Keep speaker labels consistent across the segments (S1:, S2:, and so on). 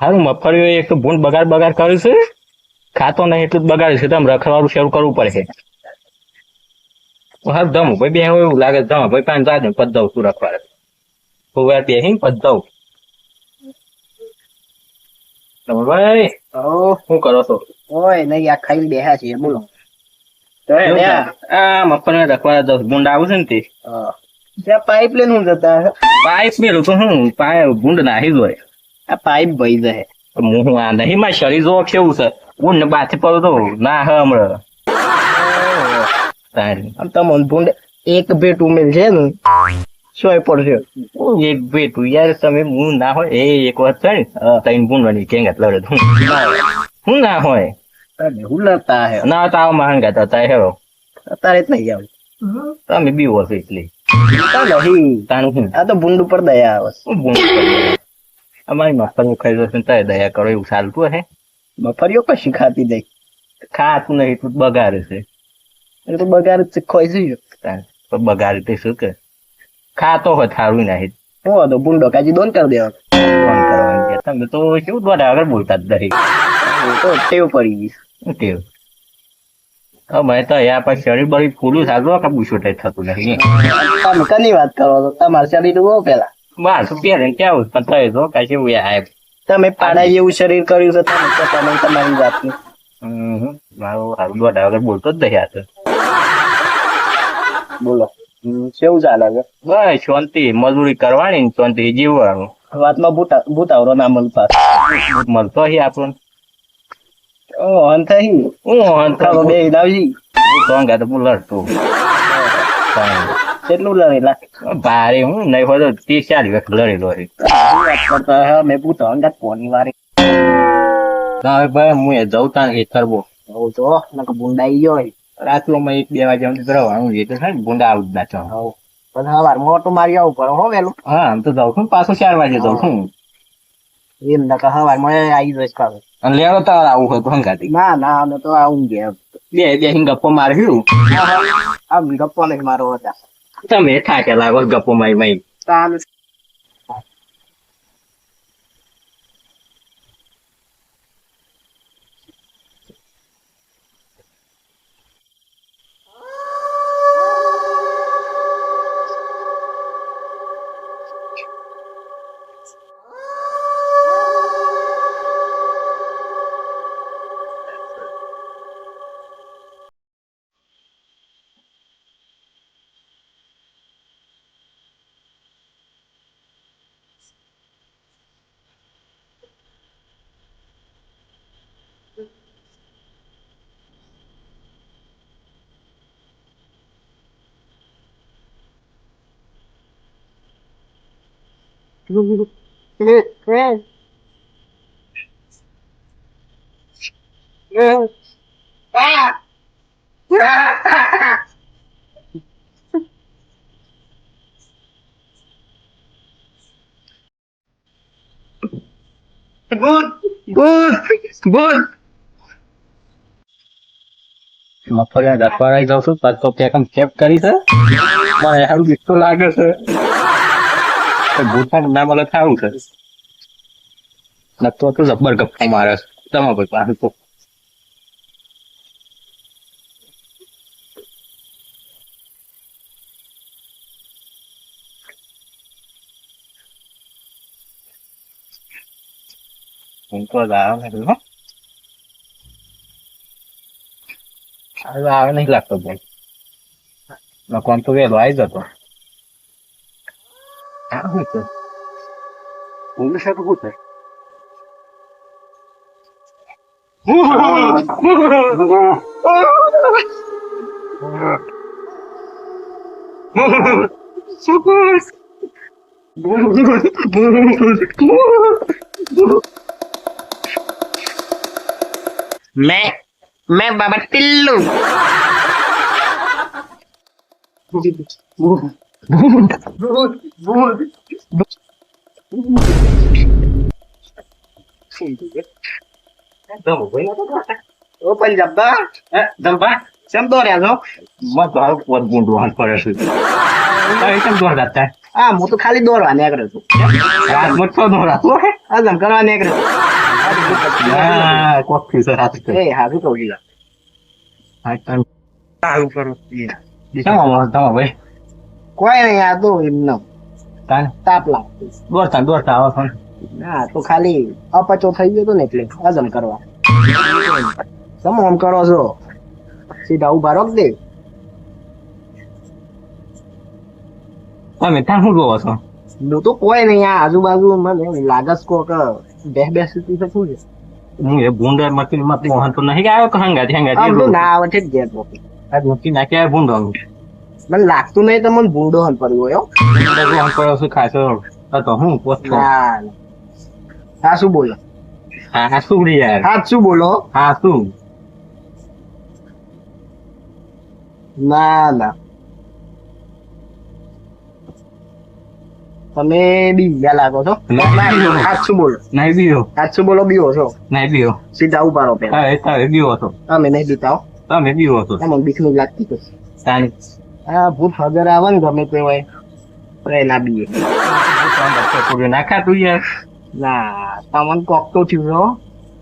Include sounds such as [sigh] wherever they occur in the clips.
S1: હારું મફળીઓ એક તો ભૂંડ બગાડ બગાડ કર્યું છે. ખાતો નહીં એટલું જ બગાડ્યું છે. તમે રખડવાનું શરૂ કરવું પડશે હારું ધમ ભાઈ બે એવું લાગે ધમ ભાઈ પાંચ જાજે પદ દઉં તું રખવાડે. હું બે હી પદ દઉં ભાઈ શું કરો છો?
S2: ઓય નહીં આ ખાઈ બેહા છે બોલો.
S1: આ મફને રખવા દઉં ભૂંડ આવું છે ને તે.
S2: પાઇપ લઈને હું જતા.
S1: પાઇપ મેળું તો હું પાઇપ ગુંડ નાહી જ હોય.
S2: આ પાઇપ ભાઈ જાય
S1: હું હું આ નહીં મારે શરીર જોવો કેવું છે? ઊંડ ને બાથે પડું તો ના હ હમણાં. તારી.
S2: આમ ભૂંડ એક ભેટ ઉમેલ છે ને સોય પડશે.
S1: એક ભેટ? યાર તમે હું ના હોય એ એક વાત છે ને તૈન ભૂંડવાની કેંગત લડે હું. હું ના હોય.
S2: હું લડતા હે?
S1: ના તો આવો માંગા તા તા હેરો
S2: જ નહીં આવે
S1: તમે બીવો છો એટલે.
S2: આ તો ભૂંડ ઉપર દયા આવે.
S1: ભૂંડ? અમારી મફત ખાઈ જશે તો દયા કરો એવું ચાલતું હે
S2: મફરીઓ કશી ખાતી જાય
S1: ખાતું નહીં તું બગાડે છે
S2: એ તો બગાડ જ ખોઈ
S1: જઈ તો બગાડ તે શું કે ખાતો હોય થારું નહીં
S2: હું હતો બુંડો કાજી દોન કરી દેવાનો
S1: દોન કરવાની તમે તો કેવું દોડા આગળ બોલતા જ
S2: તો ટેવ પડી ગઈ
S1: ટેવ અમે તો અહીંયા પણ શરીર બળી ફૂલું સાગરો કે બુશો થતું નહીં
S2: તમે કની વાત કરો તો તમારે શરીર બહુ પેલા
S1: બાર તો પહેરે ને કેવું? પણ થઈ તો કેવું યાર
S2: તમે પાડા જેવું શરીર કર્યું છે તમે તો તમે તમારી જાતનું.
S1: મારું હારું દોડા વગર બોલતો જ નહીં આ તો.
S2: બોલો. કેવું ચાલે છે
S1: બસ શાંતિ. મજૂરી કરવાની ને શાંતિ જીવવાનું.
S2: વાતમાં ભૂતા ભૂતાવરો ના મળતા
S1: મળતો હી આપણને.
S2: ઓહન થઈ
S1: હું.
S2: થાવ બે દાવજી
S1: તો હું. લડતું
S2: કેટલું લડેલા
S1: ભારે હું નહીં હોય તો ત્રીસ ચાર વખત લડેલો છે
S2: મેં પૂછો અંગાત કોની વારે?
S1: હવે ભાઈ હું એ જઉં ત્યાં એ કરવો
S2: હું તો નકર ભૂંડાઈ ગયો
S1: રાતમાં એક બે વાગે સુધી રહેવાનું એ તો છે ને બુંડા આવું જ ના
S2: છો પણ સવાર મોટું મારી આવું પડે હો વેલું
S1: હા આમ તો જાઉં છું પાછું ચાર વાગે જાઉં છું
S2: એમ નકર સવાર મને આવી જઈશ કાલે
S1: અને લેવો તાર આવું હોય તો હંગાતી.
S2: ના ના અમે તો આવું ગયા
S1: બે બે ગપ્પો માર્યું
S2: આમ ગપ્પો નહીં મારો હતા.
S1: Também, cara, ela vai ficar por mais, mais. Tá, mas થાકે લાગો ગપ્પો મારી મારી
S2: તાન
S1: મફળિયા દસવાળા જાઉં છું પાછો તો પેકમ ચેક કરી છે મને સારું બીક લાગે છે ભૂતા ના મળે સારું છે નતો તો જબ્બર ગપ્પા મારે છે તમારા ભાઈ પાસે તો હું તો જ આવે ને હો હવે આવે નહીં લાગતો ભાઈ નકોમ તો વેલો આવી જતો આ શું છે ઊંઘ হয়েছে ওগুলো সাথে কোথায়
S2: मैं मैं बाबा टिल्लू भूत भूत भूत પંજાબા હે જંબા કેમ દોડ્યા છો
S1: મત હાલ પોત ગુંડવાન પડે છે? તારે કેમ દોડતા હતા
S2: હા હું તો ખાલી દોડવા નીકળ્યો છું
S1: રાત તો દોડાતો હે
S2: હજમ કરવા નીકળ્યો.
S3: ના કોક હાથ કર
S1: એ હારું કહું છું
S3: સારું કરો તમે ભાઈ
S1: કોઈ નહીં આ તો એમ
S3: તાને
S1: તાપ લાગતી.
S3: દોડતા દોડતા આવો છો.
S1: ના તો ખાલી અપચો થઈ ગયો તો ને એટલે હજમ કરવા. તમે આમ કરો છો? સીધા ઊભા રોક દે
S3: તમે ત્યાં શું જોવો છો?
S1: હું તો કોઈ નહીં આ આજુબાજુ મને લાગસ કો કે બે બે સુધી તો શું છે?
S3: હું એ ભૂંડર મકીનમાં તો નહીં આવ્યો કે હંગાથી હંગાથી
S1: ના આવે છે જ ઘેર પોકી
S3: આ મૂકી નાખ્યા ભૂંડો
S1: મને લાગતું નહીં તમને મને ભૂંડો હન પડ્યો હોય હો.
S3: ભૂંડો કરો ખાસો તો હું પોસ્ટ
S1: ના. હા શું બોલો?
S3: હા શું રે યાર?
S1: હા શું બોલો?
S3: હા શું?
S1: ના ના. તમે બીજા લાગો છો? સાચું બોલો?
S3: નહીં બીઓ
S1: સાચું શું બોલો? બીઓ છો.
S3: નહીં બીઓ
S1: સીધા ઊભા રહો પેલા
S3: તમે બીઓ છો.
S1: તમે નહીં બીતાઓ
S3: તમે બીવો છો.
S1: તમને બીખનું લાગતી તો
S3: તાની
S1: આ ભૂત હગર આવે ને ગમે તે હોય. તો એ ના બીએ.
S3: પૂર્યું નાખા તું યાર.
S1: ના તમને કોક તો થયું હો.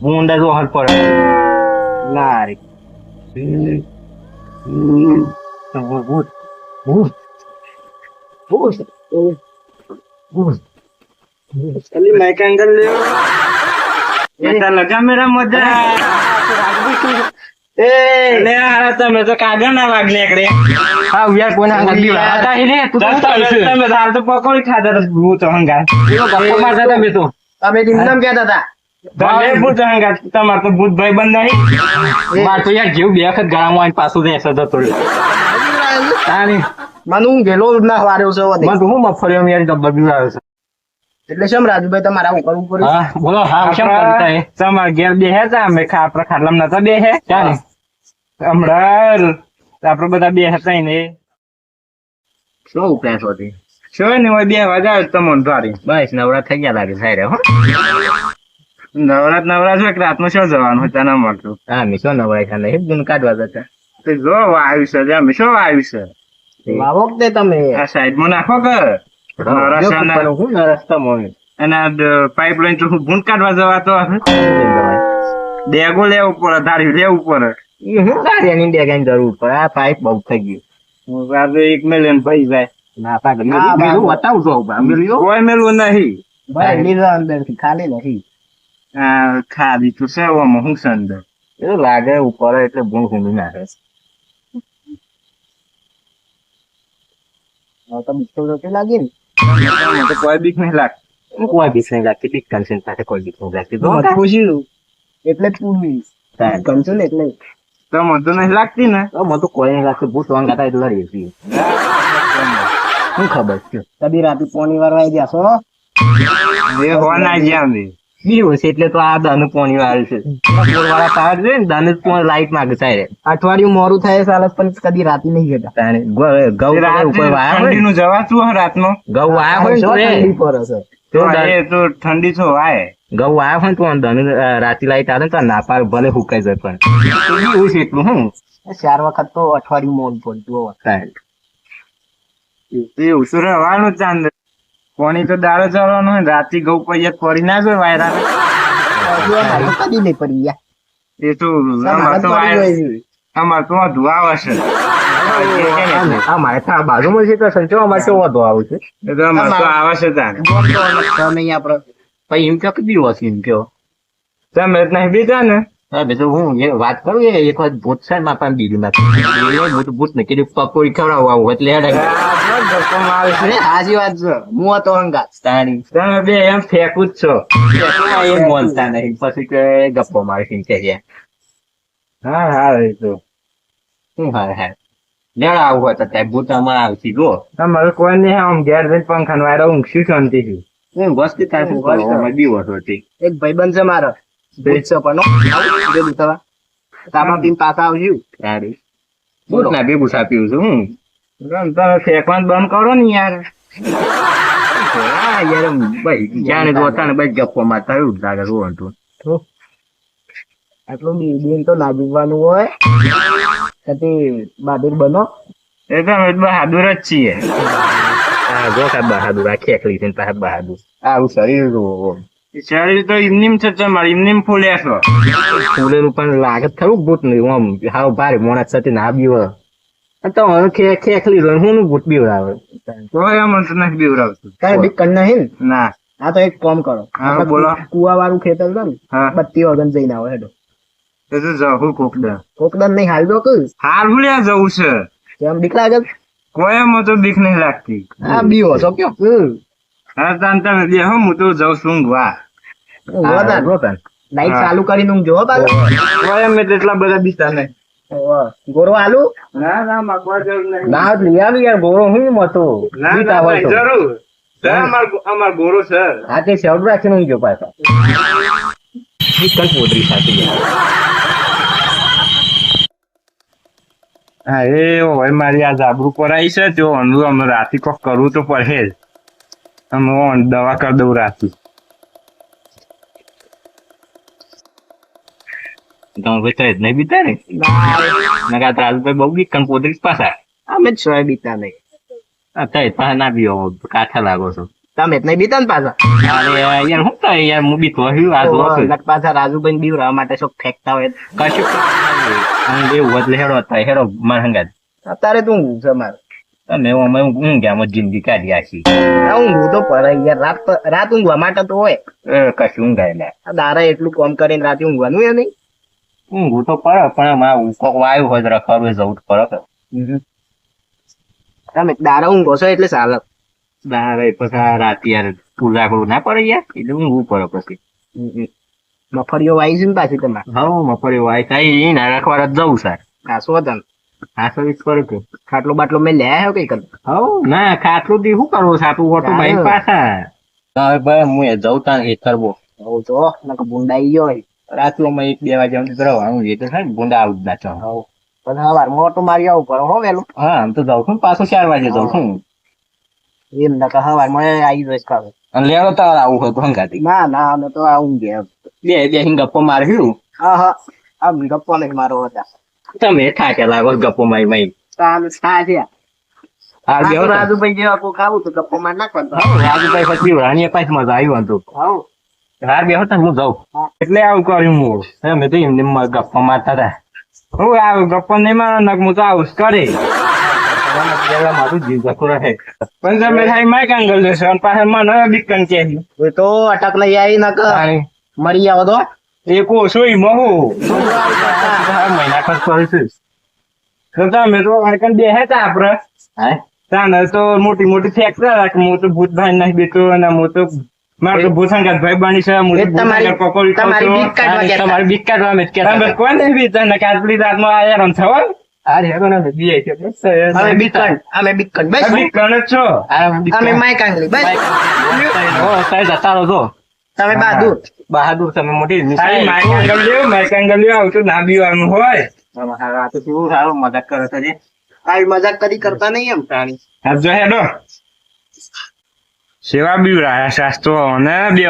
S3: ભૂંડા જો હલ પડે.
S1: ના રે.
S3: ભૂત ભૂત
S1: ભૂત
S3: ભૂત.
S1: ખાલી માઇક એંગલ લ્યો.
S3: લગા મેરા મજા. [laughs]
S1: એ
S3: તમે તો કાગળ ના વાગ નીકળે હા યાર કોને હંગા હતા હે ને તું તમે હાલ તો પકોડી ખાધા તો ભૂત હંગા ગપ્પો મારતા તમે તો.
S1: તમે દિનદમ કહેતા હતા.
S3: તમે ભૂત હંગા તમાર તો ભૂત ભાઈ બંધ નહીં. માર તો યાર જીવ બે વખત ગળામાં આવીને પાછું રહેશે તાની
S1: મને હું ગેલો ના વાર્યો છે
S3: મને હું મફળીઓ યાર ડબ્બા બીવાયો છે.
S1: એટલે શેમ રાજુભાઈ તમારે આવું કરવું પડ્યું
S3: બોલો હા કેમ કરતા હે તમાર ઘેર બે હે તા અમે ખા આપણા ખાટલામાં નતા બે હે ચાલે હમણાં આપડે બધા બે હતા ને.
S1: શું ઉપરાશ હતી
S3: શું ને હોય બે વાગ્યા તમને તારી.
S1: બસ નવરા થઈ ગયા લાગે સાહેબ હો.
S3: નવરાત નવરાત હોય કે રાતમાં શું જવાનું હોય ત્યાં ના મળતું
S1: હા મેં શું નવરાય ખાને એક ગુણ કાઢવા જતા.
S3: તો જો આવ્યું છે જેમ શું આવ્યું છે?
S1: વાવો દે તમે?
S3: આ સાઈડમાં નાખો કે? નવરાશના-
S1: રસ્તામાં
S3: અને પાઇપલાઇન તો ભૂંડ કાઢવા જવા તો બેગો લેવું પડે ધારી લેવું પડે.
S1: એ હું બેગાની જરૂર પડે. આ પાઇપ બહુ થઈ ગયું.
S3: હું એક મેલેન
S1: ના પાક મેલું બતાવું છો મેલું
S3: કોઈ મેલવું નહીં.
S1: ભાઈ લીધા અંદર ખાલી નથી.
S3: આ ખાધી તો છે ઓમાં હું સંદર
S1: એ લાગે ઉપર એટલે ભૂણ ખૂંડી નાખે. હવે તો બિસ્કુટ રોટી લાગી ને?
S3: તો કોઈ બીક નહીં લાગતી.
S1: કોઈ બીક નહીં લાગતી બીક કન્સેન્ટ સાથે કોઈ બીક નહીં લાગતી. તો પૂછ્યું એટલે પૂછ્યું કન્સેન્ટ એટલે
S3: તો મને તો નહીં લાગતી ને?
S1: તો મને તો કોઈ નહીં લાગતું. ભૂત વાંગ હતા એટલે લડીએ છીએ શું ખબર છે? કદી રાતે પોણી વાર વાઈ જશો
S3: એ હોવા ના જ્યાં બી.
S1: બીવું છે એટલે તો આ દાન પોણી વાર છે. વાળા પાર છે ને દાન પોણી લાઈટ માંગે સાહેબ અઠવાડિયું મોરું થાય સાલસ પણ કદી રાતે નહીં જતા ગૌ ઉપર વાયા હોય
S3: ઠંડીનું જવાતું રાત રાતનો.
S1: ગૌ વાયા હોય ને
S3: તો ઠંડી છો વાય.
S1: ઘઉં આવ્યા હોય તો ધનુ રાતે લાઈટ આવે તો ના ભલે હુકાઈ જાય પણ. એવું છે એટલું હું ચાર વખત તો અઠવાડિયું મોન પડતું સાહેબ.
S3: એવું શું રહેવાનું ચાંદ કોણી તો દારો ચડવાનો હોય રાતે ઘઉં પૈયત પડી ના જાય વાયરા.
S1: કદી નહીં પડી ગયા.
S3: એ તો અમાર તો વાયર અમાર તો વધુ આવે છે.
S1: આ તો બાજુમાં છે તો સંચો અમારે કેવો વધુ આવું છે?
S3: એ તો અમાર તો આવે છે તાને
S1: આપડે પછી એમ કે બીવો છે એમ કયો.
S3: તમે નહીં બીજા ને.
S1: હા બે તો હું એ વાત કરું એ એક વાર ભૂત છે મારા પાસે બીડી માં ભૂત ભૂત ને કીધું પકોડી ખવડાવું આવું એટલે હેડે. હાજી વાત છે. હું તો અંગાત તાણી.
S3: તમે બે એમ ફેંકું જ છો.
S1: એમ બોલતા નહીં. પછી કે ગપ્પો મારી કે
S3: હા હા એ તો.
S1: શું હા હા લેવા આવું હોય તો ભૂત અમારે આવતી જો
S3: તમારે કોઈ નહીં આમ ઘેર જઈને પંખા ઊંઘશું શાંતિ થી
S1: હું વસ્તી થાય શું. કરો અમે બીવો છો એક ભાઈબંધ છે મારો. છે પણ આવું ભેગું થવા. તાપા પાછા આવજો. તારી બોલ. ના ભેગું સાપ્યું છું હું.
S3: તમે ફેંકવાનું બંધ કરો ને યાર.
S1: હા યાર ભાઈ જાણે જોતા ને ભાઈ ગપ્પો મારતા એવું લાગે રોવાનું આટલું બી બેન તો ના જીવવાનું હોય. પછી બહાદુર બનો.
S3: એ તો અમે બહાદુર જ છીએ.
S1: હા જો કા બહાદુર આ ખેકલી છે ને પાછા બહાદુર આવું શરીર જોવો
S3: શરીર તો એમનેમ છે તમારે એમનેમ ફૂલે છો
S1: ફૂલેલું પણ લાગે ખરું ભૂત નહીં આમ હાવ ભારે મોણા સાથે ના બીવ તો હવે ખે ખેખલી રહ્યો હું ભૂત બીવડાવે
S3: તો એમ નથી બીવરાવતું
S2: તારે બીક કર નહીં ને
S3: ના
S2: હા તો એક કામ કરો
S3: હા, બોલો.
S2: કુવા વાળું ખેતર છે ને
S3: હા
S2: બત્તી વગર જઈને આવો હેડો
S3: એ તો જવું કોકડા
S2: કોકદન નહીં હાલ દો કયું
S3: હાલ ભૂલ્યા જવું છે
S2: કેમ બીક લાગે
S3: એમ તો બીક નહીં લાગતી.
S2: આ બીવો છો કયો.
S3: હા તાન તમે બે હો હું તો જાઉં છું ઊંઘવા
S2: ઊંઘો તાન. લાઈટ ચાલુ કરીને હો પાછો.
S3: કોઈ એમ એટલે એટલા બધા બીતા નહીં.
S2: ગોરો આલુ?
S3: ના ના માગવા જરૂર નહીં.
S1: ના લઈ આવી યાર ગોળો હું મતો
S3: ના ના ભાઈ,
S1: તો.
S3: જરૂર. અમાર અમાર ગોરો સર
S1: હા તે શેવડ રાખીને ઊંઘ્યો પાછો. વિકલ પોતરી સાથે
S3: હા એ હોય મારી આ જાબરું પરાઈ છે તો અનુ અમે રાતે કોક કરવું તો પડે જ. અમે દવા કરી દઉં રાતે.
S1: તમે બેટા જ નહીં બીતા ને? નકા તો આજુ બહુ વિકલ પોતરી જ પાછા.
S2: અમે જ છો બીતા નહીં.
S1: અત્યારે પાછા ના બીઓ કાઠા લાગો છો.
S2: તમે જ નહીં બીતા ને પાછા?
S1: યાર હું તો યાર હું બી તો આ
S2: પાછા રાજુભાઈ ને બીવરાવા માટે શું ફેંકતા હોય
S1: કશું હું એ એટલે લેડો થાય હેડો માર હંગાત.
S2: અત્યારે તું ઊંઘ છે મારે
S1: તમે અમે ઊંઘ ગયા જિંદગી કાઢી આખી.
S2: આ તો પડે યાર રાત રાત ઊંઘવા માટે તો હોય.
S1: કશું ઊંઘાય
S2: દારા એટલું કોમ કરીને રાતે ઊંઘવાનું એ નહીં.
S1: ઊંઘું તો પડે પણ એમાં કોક વાયુ હોય તો રખડવું જવું જ પડે
S2: તમે દારા ઊંઘો છો એટલે ચાલે
S1: દારા પછી રાતે યાર પૂજા કરવું ના પડે યાર એટલે ઊંઘવું પડે પછી.
S2: મફળીઓ વાઈ છે ને પાછી તમારે?
S1: હા મફળી વાય કઈ એ ના રાખવા જ જવું સર
S2: કાસો તને
S1: હા સર્વિસ કરું કે
S2: ખાટલો બાટલો મેં લે આવ્યો કઈ કર
S1: હવ ના ખાટલું દી શું કરવું ભાઈ પાછા. હવે ભાઈ હું એ જઉં તાં એ કરવો
S2: હોવ તો નકર ભૂંડાઈ ગયો હોય.
S1: રાતમાં એક બે વાગે સુધી રહેવાનું એ તો સાહેબ ને આવું જ ના ચાલે.
S2: પછી સવાર મોટો મારી આવું પડે હો વેલું
S1: હા આમ તો જાઉં છું ને પાછો ચાર વાગે જાઉં છું
S2: એમ નકા સવારમાં આવી જઈશ કાલે.
S1: અને લેવો તાર આવું હોય હંગાતી
S2: ના ના અમે તો આવું એમ.
S1: બે બે ગપ્પો માર્યું
S2: હા હા. આમ ગપ્પો નહીં મારો હતા.
S1: તમે થાકેલા લાગો ગપ્પો મારી મારી.
S2: તાન સા છે.
S1: હાલ બેહો તો.
S2: રાજુભાઈ જેવા કોઈ ખાવું તો ગપ્પો માર નાખવાનો
S1: રાજુભાઈ પછી મજા આવ્યું હતું
S2: હાઉ
S1: હાર હું જાઉં.
S3: એટલે આવું કર્યું હું.
S1: હે, તો એમને ગપ્પા મારતા હતા.
S3: હું આવું ગપ્પો નહીં મારો નક હું તો આવું કરે.
S1: મારું જીવ જતું રહે.
S3: પણ તમે માય કાંગલ જશો પાછળ મને બીકન
S2: કંચે તો અટક નહીં આવી નકર. મરી આવો તો.
S3: એકો સોઈ મહુ.
S1: મહિના ખર્ચ કરીશું
S3: તો તમે તો વાળકન બેહે તા આપડે.
S1: હા?
S3: તાને તો મોટી મોટી ફેક્ટરી રાખ. હું તો ભૂત ભાઈ નહીં બેતો અને હું તો મારે તો ભૂત ભાઈ બાણી છે. હું
S2: તમારી-
S3: પકોડી
S2: તમારી બીક કાઢવા કે
S1: તમારી બીક કાઢવા અમે જ
S3: તમે. કોણ નહીં બીતા ને કાતલી રાતમાં આયા રમ થવા?
S1: અરે હેરો ને બીએ કે બસ,
S2: અમે બીકણ અમે બીકણ બસ.
S3: બીકન જ છો.
S1: અમે
S2: માઈક આંગલી બસ.
S1: ઓ સાહેબ જતા રહો છો.
S2: તમે બહાદુર.
S1: બહાદુર તમે મોટી
S3: તારી માય કાંગલ લ્યો માય કાંગલ આવું તો ના બીવાનું હોય.
S1: આ તો કેવું સારું મજાક કરો છો જે.
S2: આવી મજાક કદી કરતા નહીં એમ પ્રાણી.
S3: જો હેડો. સેવા બી રહ્યા શાસ્ત્રો અને બે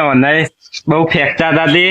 S3: બહુ ફેંકતા હતા તે.